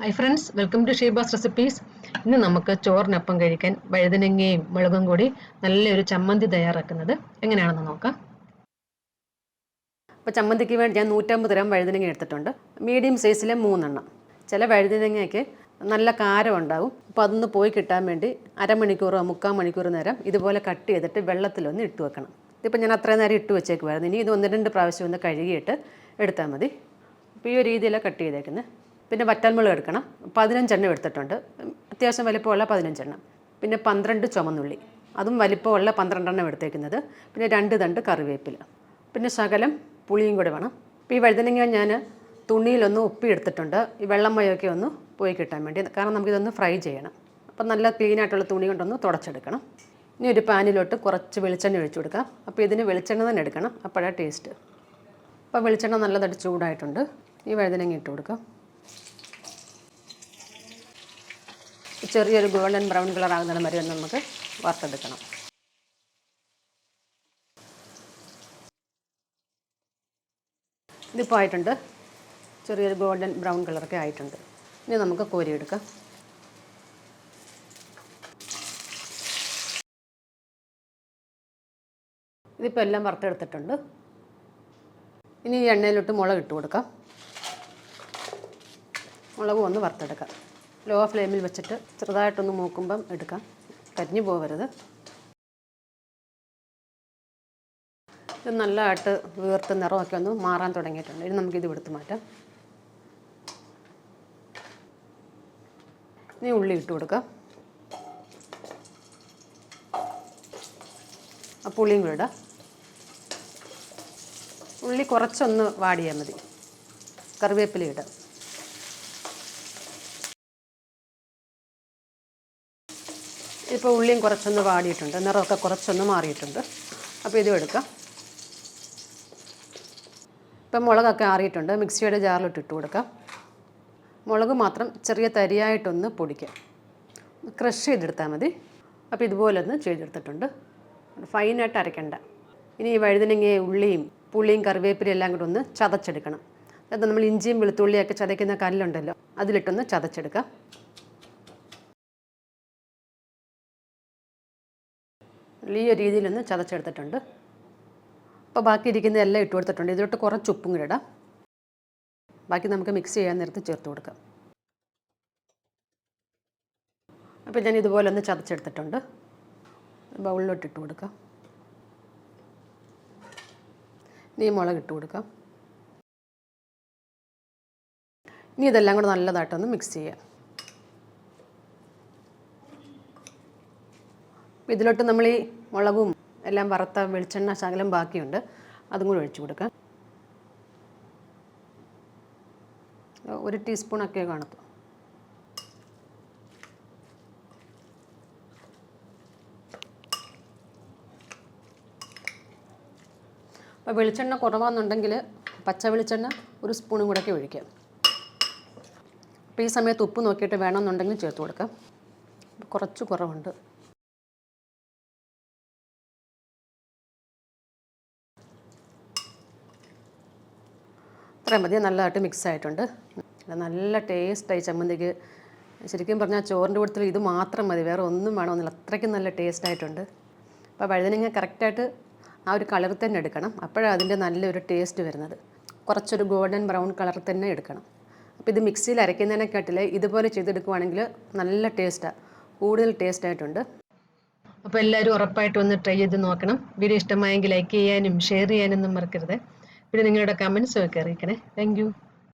Hi friends welcome to Sheeba's recipes ഇന്ന് നമുക്ക് ചോറിനൊപ്പം കഴിക്കാൻ വഴുതനങ്ങയും മുളകും കൂടി നല്ലൊരു ചമ്മന്തി തയ്യാറാക്കുന്നത് എങ്ങനെയാണെന്ന് നോക്കാം. അപ്പോൾ ചമ്മന്തിക്ക് വേണ്ടി ഞാൻ നൂറ്റമ്പത് ഗ്രാം വഴുതനങ്ങ എടുത്തിട്ടുണ്ട്. മീഡിയം സൈസിലെ മൂന്നെണ്ണം. ചില വഴുതനങ്ങയ്ക്ക് നല്ല കാരം ഉണ്ടാവും. അപ്പോൾ അതൊന്ന് പോയി കിട്ടാൻ വേണ്ടി അരമണിക്കൂറോ മുക്കാൽ മണിക്കൂർ നേരം ഇതുപോലെ കട്ട് ചെയ്തിട്ട് വെള്ളത്തിലൊന്ന് ഇട്ട് വെക്കണം. ഇതിപ്പോൾ ഞാൻ അത്രയും നേരം ഇട്ട് വെച്ചേക്കുമായിരുന്നു ഇനി ഇത് ഒന്ന് രണ്ട് പ്രാവശ്യം ഒന്ന് കഴുകിയിട്ട് എടുത്താൽ മതി. അപ്പോൾ ഈ ഒരു രീതിയിലാണ് കട്ട് ചെയ്തേക്കുന്നത്. പിന്നെ വറ്റൽമുളക് എടുക്കണം. പതിനഞ്ചെണ്ണം എടുത്തിട്ടുണ്ട്. അത്യാവശ്യം വലിപ്പമുള്ള പതിനഞ്ചെണ്ണം. പിന്നെ പന്ത്രണ്ട് ചുമന്നുള്ളി. അതും വലിപ്പമുള്ള പന്ത്രണ്ടെണ്ണം എടുത്തേക്കുന്നത്. പിന്നെ രണ്ട് തണ്ട് കറിവേപ്പില. പിന്നെ ശകലം പുളിയും കൂടെ വേണം. ഇപ്പോൾ ഈ വഴുതനങ്ങ ഞാൻ തുണിയിലൊന്ന് ഉപ്പി എടുത്തിട്ടുണ്ട്. ഈ വെള്ളം മയൊക്കെ ഒന്ന് പോയി കിട്ടാൻ വേണ്ടി. കാരണം നമുക്കിതൊന്ന് ഫ്രൈ ചെയ്യണം. അപ്പം നല്ല ക്ലീൻ ആയിട്ടുള്ള തുണി കൊണ്ടൊന്ന് തുടച്ചെടുക്കണം. ഇനി ഒരു പാനിലോട്ട് കുറച്ച് വെളിച്ചെണ്ണ ഒഴിച്ചു കൊടുക്കാം. അപ്പോൾ ഇതിന് വെളിച്ചെണ്ണ തന്നെ എടുക്കണം. അപ്പോഴാണ് ടേസ്റ്റ് അപ്പോൾ വെളിച്ചെണ്ണ നല്ലതായിട്ട് ചൂടായിട്ടുണ്ട്. ഈ വഴുതനങ്ങ ഇട്ട് കൊടുക്കാം. ചെറിയൊരു ഗോൾഡൻ ബ്രൗൺ കളർ ആകുന്നിടം വരെ ഒന്ന് നമുക്ക് വറുത്തെടുക്കണം. ഇതിപ്പോൾ ആയിട്ടുണ്ട്. ചെറിയൊരു ഗോൾഡൻ ബ്രൗൺ കളറൊക്കെ ആയിട്ടുണ്ട്. ഇനി നമുക്ക് കോരിയെടുക്കാം. ഇതിപ്പോൾ എല്ലാം വറുത്തെടുത്തിട്ടുണ്ട്. ഇനി ഈ എണ്ണയിലോട്ട് മുളക് ഇട്ട് കൊടുക്കാം. മുളക് ഒന്ന് വറുത്തെടുക്കാം. ലോ ഫ്ലെയിമിൽ വെച്ചിട്ട് ചെറുതായിട്ടൊന്ന് മൂക്കുമ്പം എടുക്കാം. കരിഞ്ഞു പോകരുത് ഇത് നല്ലതായിട്ട് വീർത്ത് നിറമൊക്കെ ഒന്ന് മാറാൻ തുടങ്ങിയിട്ടുണ്ട്. ഇനി നമുക്കിത് എടുത്ത് മാറ്റാം. ഇനി ഉള്ളി ഇട്ട് കൊടുക്കാം. ആ പുളിയും കൂടെ ഇടാം. ഉള്ളി കുറച്ചൊന്ന് വാടിയാൽ മതി. കറിവേപ്പില ഇടാം. ഇപ്പോൾ ഉള്ളിയും കുറച്ചൊന്ന് വാടിയിട്ടുണ്ട്. നിറമൊക്കെ കുറച്ചൊന്ന് മാറിയിട്ടുണ്ട്. അപ്പോൾ ഇതും എടുക്കാം. ഇപ്പം മുളകൊക്കെ ആറിയിട്ടുണ്ട്. മിക്സിയുടെ ജാറിലിട്ട് ഇട്ട് കൊടുക്കാം. മുളക് മാത്രം ചെറിയ തരിയായിട്ടൊന്ന് പൊടിക്കാം. ക്രഷ് ചെയ്തെടുത്താൽ മതി. അപ്പോൾ ഇതുപോലെ ഒന്ന് ചെയ്തെടുത്തിട്ടുണ്ട്. ഫൈനായിട്ട് അരയ്ക്കണ്ട. ഇനി ഈ വഴുതനങ്ങയെ ഉള്ളിയും പുളിയും കറിവേപ്പിലയും എല്ലാം കൂടെ ഒന്ന് ചതച്ചെടുക്കണം. അതായത് നമ്മൾ ഇഞ്ചിയും വെളുത്തുള്ളിയൊക്കെ ചതയ്ക്കുന്ന കല്ലുണ്ടല്ലോ അതിലിട്ടൊന്ന് ചതച്ചെടുക്കാം. ഈ രീതിയിലൊന്ന് ചതച്ചെടുത്തിട്ടുണ്ട്. അപ്പോൾ ബാക്കി ഇരിക്കുന്ന എല്ലാം ഇട്ട് കൊടുത്തിട്ടുണ്ട്. ഇതിലോട്ട് കുറച്ച് ഉപ്പും കൂടെ ഇടാം. ബാക്കി നമുക്ക് മിക്സ് ചെയ്യാൻ നേരത്ത് ചേർത്ത് കൊടുക്കാം. അപ്പോൾ ഞാൻ ഇതുപോലെ ഒന്ന് ചതച്ചെടുത്തിട്ടുണ്ട്. ബൗളിലോട്ട് ഇട്ട് കൊടുക്കാം. ഇനി മുളക് ഇട്ട് കൊടുക്കാം. ഇനി ഇതെല്ലാം കൂടെ നല്ലതായിട്ടൊന്ന് മിക്സ് ചെയ്യാം. ഇതിലോട്ട് നമ്മൾ ഈ മുളകും എല്ലാം വറുത്ത വെളിച്ചെണ്ണ ശകലം ബാക്കിയുണ്ട്. അതും കൂടി ഒഴിച്ചു കൊടുക്കാം ഒരു ടീസ്പൂണൊക്കെ കാണത്തു അപ്പോൾ വെളിച്ചെണ്ണ കുറവാണെന്നുണ്ടെങ്കിൽ പച്ച വെളിച്ചെണ്ണ ഒരു സ്പൂണും കൂടെയൊക്കെ ഒഴിക്കാം അപ്പോൾ ഈ സമയത്ത് ഉപ്പ് നോക്കിയിട്ട് വേണമെന്നുണ്ടെങ്കിൽ ചേർത്ത് കൊടുക്കാം കുറച്ച് കുറവുണ്ട്. അത്രയും മതി. നല്ലതായിട്ട് മിക്സ് ആയിട്ടുണ്ട്. നല്ല ടേസ്റ്റായി ചമ്മന്തിക്ക്. ശരിക്കും പറഞ്ഞാൽ ചോറിന്റെ കൂട്ടത്തിൽ ഇത് മാത്രം മതി. വേറെ ഒന്നും വേണമെന്നില്ല. അത്രയ്ക്കും നല്ല ടേസ്റ്റ് ആയിട്ടുണ്ട്. അപ്പോൾ വഴുതനങ്ങ കറക്റ്റായിട്ട് ആ ഒരു കളർ തന്നെ എടുക്കണം. അപ്പോഴാണ് അതിന്റെ നല്ലൊരു ടേസ്റ്റ് വരുന്നത്. കുറച്ചൊരു ഗോൾഡൻ ബ്രൗൺ കളർ തന്നെ എടുക്കണം. അപ്പോൾ ഇത് മിക്സിയിൽ അരയ്ക്കുന്നതിനെക്കാട്ടിൽ ഇതുപോലെ ചെയ്തെടുക്കുവാണെങ്കിൽ നല്ല ടേസ്റ്റാണ് കൂടുതൽ ടേസ്റ്റ് ആയിട്ടുണ്ട്. അപ്പോൾ എല്ലാവരും ഉറപ്പായിട്ട് ഒന്ന് ട്രൈ ചെയ്ത് നോക്കണം. വീഡിയോ ഇഷ്ടമായെങ്കിൽ ലൈക്ക് ചെയ്യാനും ഷെയർ ചെയ്യാനൊന്നും മറക്കരുത്. പിന്നെ നിങ്ങളുടെ കമൻസും ഒക്കെ അറിയിക്കണേ. താങ്ക്